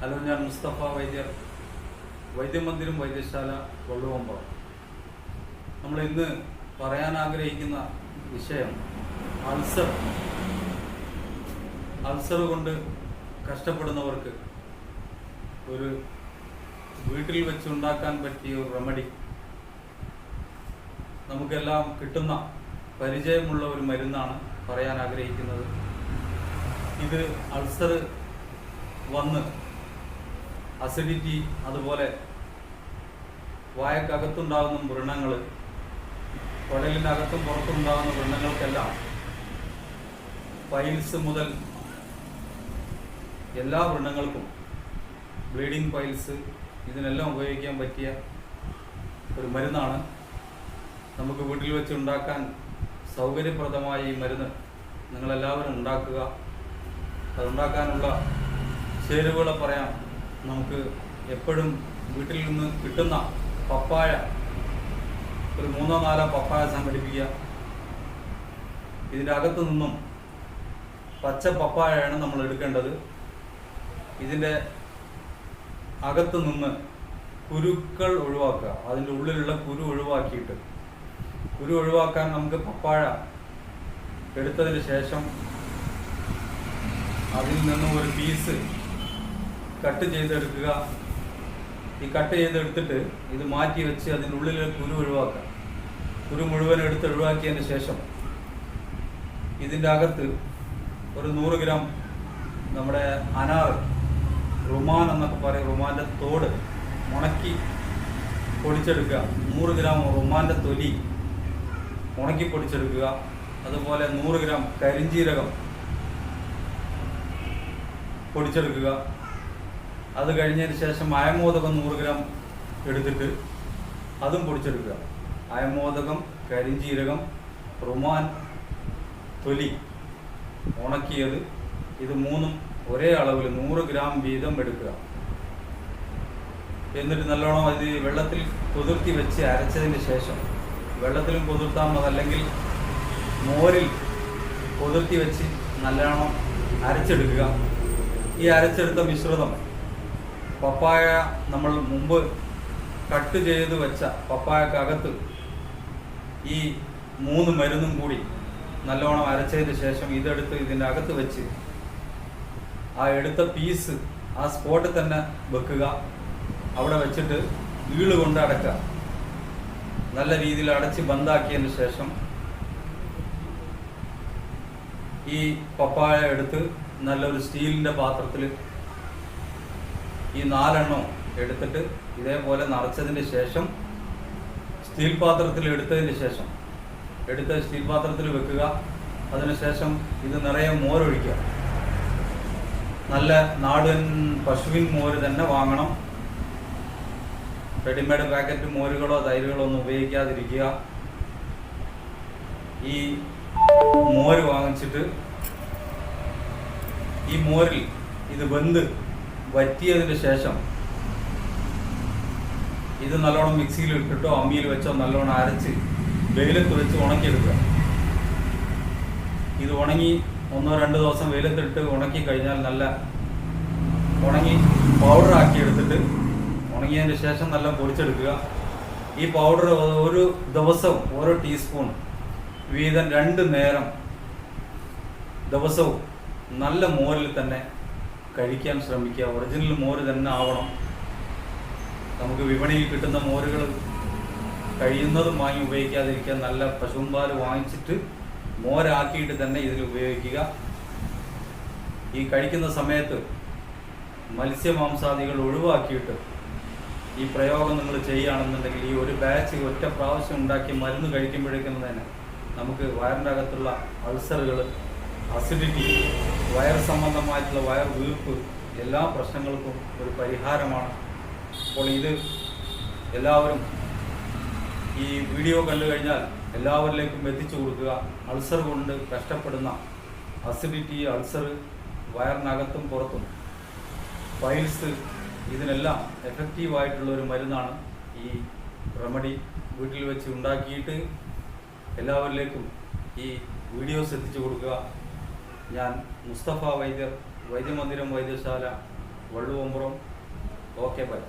Hello ഞാൻ മുസ്തഫ വൈദ്യർ വൈദ്യമന്ദിരം വൈദ്യശാല കൊള്ളുവമ്പളം നമ്മൾ ഇന്ന് പറയാൻ ആഗ്രഹിക്കുന്ന വിഷയം അൾസർ. അൾസർ കൊണ്ട് കഷ്ടപ്പെടുന്നവർക്ക് ഒരു വീട്ടിൽ വെച്ച് ഉണ്ടാക്കാൻ പറ്റിയ ഒരു റെമഡി നമുക്കെല്ലാം കിട്ടുന്ന പരിചയമുള്ള ഒരു മരുന്നാണ് പറയാൻ ആഗ്രഹിക്കുന്നത്. ഇത് അൾസർ വന്ന് അസിഡിറ്റി അതുപോലെ വായക്കകത്തുണ്ടാകുന്ന വ്രണങ്ങൾ കുടലിനകത്തും പുറത്തുണ്ടാകുന്ന വ്രണങ്ങൾക്കെല്ലാം പൈൽസ് മുതൽ എല്ലാ വ്രണങ്ങൾക്കും ബ്ലീഡിംഗ് പൈൽസ് ഇതിനെല്ലാം ഉപയോഗിക്കാൻ പറ്റിയ ഒരു മരുന്നാണ്. നമുക്ക് വീട്ടിൽ വെച്ച് ഉണ്ടാക്കാൻ സൗകര്യപ്രദമായ ഈ മരുന്ന് നിങ്ങളെല്ലാവരും ഉണ്ടാക്കുക. അതുണ്ടാക്കാനുള്ള ചേരുവകളെ പറയാം. നമുക്ക് എപ്പോഴും വീട്ടിൽ നിന്ന് കിട്ടുന്ന പപ്പായ ഒരു മൂന്നോ നാലോ പപ്പായ സംഘടിപ്പിക്കുക. ഇതിന്റെ അകത്തു നിന്നും പച്ച പപ്പായയാണ് നമ്മൾ എടുക്കേണ്ടത്. ഇതിന്റെ അകത്തു നിന്ന് കുരുക്കൾ ഒഴിവാക്കുക. അതിന്റെ ഉള്ളിലുള്ള കുരു ഒഴിവാക്കിയിട്ട്. കുരു ഒഴിവാക്കാൻ നമുക്ക് പപ്പായ എടുത്തതിന് ശേഷം അതിൽ നിന്നും ഒരു പീസ് കട്ട് ചെയ്തെടുക്കുക. ഈ കട്ട് ചെയ്തെടുത്തിട്ട് ഇത് മാറ്റി വെച്ച് അതിന്റെ ഉള്ളിലെ കുരു ഒഴിവാക്കുക. കുരു മുഴുവൻ എടുത്ത് ഒഴിവാക്കിയതിന് ശേഷം ഇതിന്റെ അകത്ത് ഒരു നൂറ് ഗ്രാം നമ്മുടെ അനാർ റുമാൻ എന്നൊക്കെ പറയും റുമാന്റെ തോട് ഉണക്കി പൊടിച്ചെടുക്കുക. നൂറ് ഗ്രാം റുമാന്റെ തൊലി ഉണക്കി പൊടിച്ചെടുക്കുക. അതുപോലെ നൂറ് ഗ്രാം കരിഞ്ജീരകം പൊടിച്ചെടുക്കുക. അത് കഴിഞ്ഞതിന് ശേഷം അയമോദകം നൂറ് ഗ്രാം എടുത്തിട്ട് അതും പൊടിച്ചെടുക്കുക. അയമോദകം കരിഞ്ചീരകം റുമാൻ തൊലി ഉണക്കിയത് ഇത് മൂന്നും ഒരേ അളവിൽ നൂറ് ഗ്രാം വീതം എടുക്കുക. എന്നിട്ട് നല്ലോണം ഇത് വെള്ളത്തിൽ കുതിർത്തി വെച്ച് അരച്ചതിന് ശേഷം വെള്ളത്തിലും കുതിർത്താൽ മതി അല്ലെങ്കിൽ മോരിൽ കുതിർത്തി വെച്ച് നല്ലോണം അരച്ചെടുക്കുക. ഈ അരച്ചെടുത്ത മിശ്രിതം പപ്പായ നമ്മൾ മുമ്പ് കട്ട് ചെയ്ത് വെച്ച പപ്പായക്കകത്ത് ഈ മൂന്ന് മരുന്നും കൂടി നല്ലോണം അരച്ചതിന് ശേഷം ഇതെടുത്ത് ഇതിന്റെ അകത്ത് വെച്ച് ആ എടുത്ത പീസ് ആ സ്പോട്ടിൽ തന്നെ വെക്കുക. അവിടെ വെച്ചിട്ട് വീൾ കൊണ്ട് അടക്കുക നല്ല രീതിയിൽ അടച്ച് ബന്ധാക്കിയതിന് ശേഷം ഈ പപ്പായ എടുത്ത് നല്ലൊരു സ്റ്റീലിന്റെ പാത്രത്തിൽ ഈ നാലെണ്ണം എടുത്തിട്ട് ഇതേപോലെ നിറച്ചതിന് ശേഷം സ്റ്റീൽ പാത്രത്തിൽ എടുത്തതിന് ശേഷം എടുത്ത് സ്റ്റീൽ പാത്രത്തിൽ വെക്കുക. അതിനുശേഷം ഇത് നിറയെ മോരൊഴിക്കുക. നല്ല നാടൻ പശുവിൻ മോര് തന്നെ വാങ്ങണം. റെഡിമെയ്ഡ് പാക്കറ്റ് മോരുകളോ തൈരുകളോ ഒന്നും ഉപയോഗിക്കാതിരിക്കുക. ഈ മോര് വാങ്ങിച്ചിട്ട് ഈ മോരിൽ ഇത് വെന്ത് വറ്റിയതിന് ശേഷം ഇത് നല്ലോണം മിക്സിയിൽ ഇട്ടിട്ടോ അമ്മിയിൽ വെച്ചോ നല്ലോണം അരച്ച് വെയിലത്ത് വെച്ച് ഉണക്കിയെടുക്കുക. ഇത് ഉണങ്ങി ഒന്നോ രണ്ടോ ദിവസം വെയിലത്തിട്ട് ഉണക്കി കഴിഞ്ഞാൽ നല്ല ഉണങ്ങി പൗഡർ ആക്കി എടുത്തിട്ട് ഉണങ്ങിയതിന് ശേഷം നല്ല പൊടിച്ചെടുക്കുക. ഈ പൗഡർ ഒരു ദിവസവും ഓരോ ടീസ്പൂൺ വീതം രണ്ട് നേരം ദിവസവും നല്ല മോരിൽ തന്നെ കഴിക്കാൻ ശ്രമിക്കുക. ഒറിജിനൽ മോര് തന്നെ ആവണം. നമുക്ക് വിപണിയിൽ കിട്ടുന്ന മോരുകൾ കഴിയുന്നതും വാങ്ങി ഉപയോഗിക്കാതിരിക്കാൻ നല്ല പശുമ്പാൽ വാങ്ങിച്ചിട്ട് മോരാക്കിയിട്ട് തന്നെ ഇതിൽ ഉപയോഗിക്കുക. ഈ കഴിക്കുന്ന സമയത്ത് മത്സ്യമാംസാദികൾ ഒഴിവാക്കിയിട്ട് ഈ പ്രയോഗം നിങ്ങൾ ചെയ്യുകയാണെന്നുണ്ടെങ്കിൽ ഈ ഒരു ബാച്ച് ഒറ്റ പ്രാവശ്യം ഉണ്ടാക്കി മരുന്ന് കഴിക്കുമ്പോഴേക്കും തന്നെ നമുക്ക് വയറിന്റെ അകത്തുള്ള അൾസറുകൾ അസിഡിറ്റി വയർ സംബന്ധമായിട്ടുള്ള വയർ വീർപ്പ് എല്ലാ പ്രശ്നങ്ങൾക്കും ഒരു പരിഹാരമാണ്. അപ്പോൾ ഇത് എല്ലാവരും ഈ വീഡിയോ കണ്ടു കഴിഞ്ഞാൽ എല്ലാവരിലേക്കും എത്തിച്ചു കൊടുക്കുക. അൾസർ കൊണ്ട് കഷ്ടപ്പെടുന്ന അസിഡിറ്റി അൾസർ വയറിനകത്തും പുറത്തും ഫൈൽസ് ഇതിനെല്ലാം എഫക്റ്റീവായിട്ടുള്ള ഒരു മരുന്നാണ് ഈ റെമഡി വീട്ടിൽ വെച്ച് ഉണ്ടാക്കിയിട്ട് എല്ലാവരിലേക്കും ഈ വീഡിയോസ് എത്തിച്ചു കൊടുക്കുക. ഞാൻ മുസ്തഫ വൈദ്യർ വൈദ്യമന്ദിരം വൈദ്യശാല വള്ളുവമ്പുറം ഓക്കെ ബൈ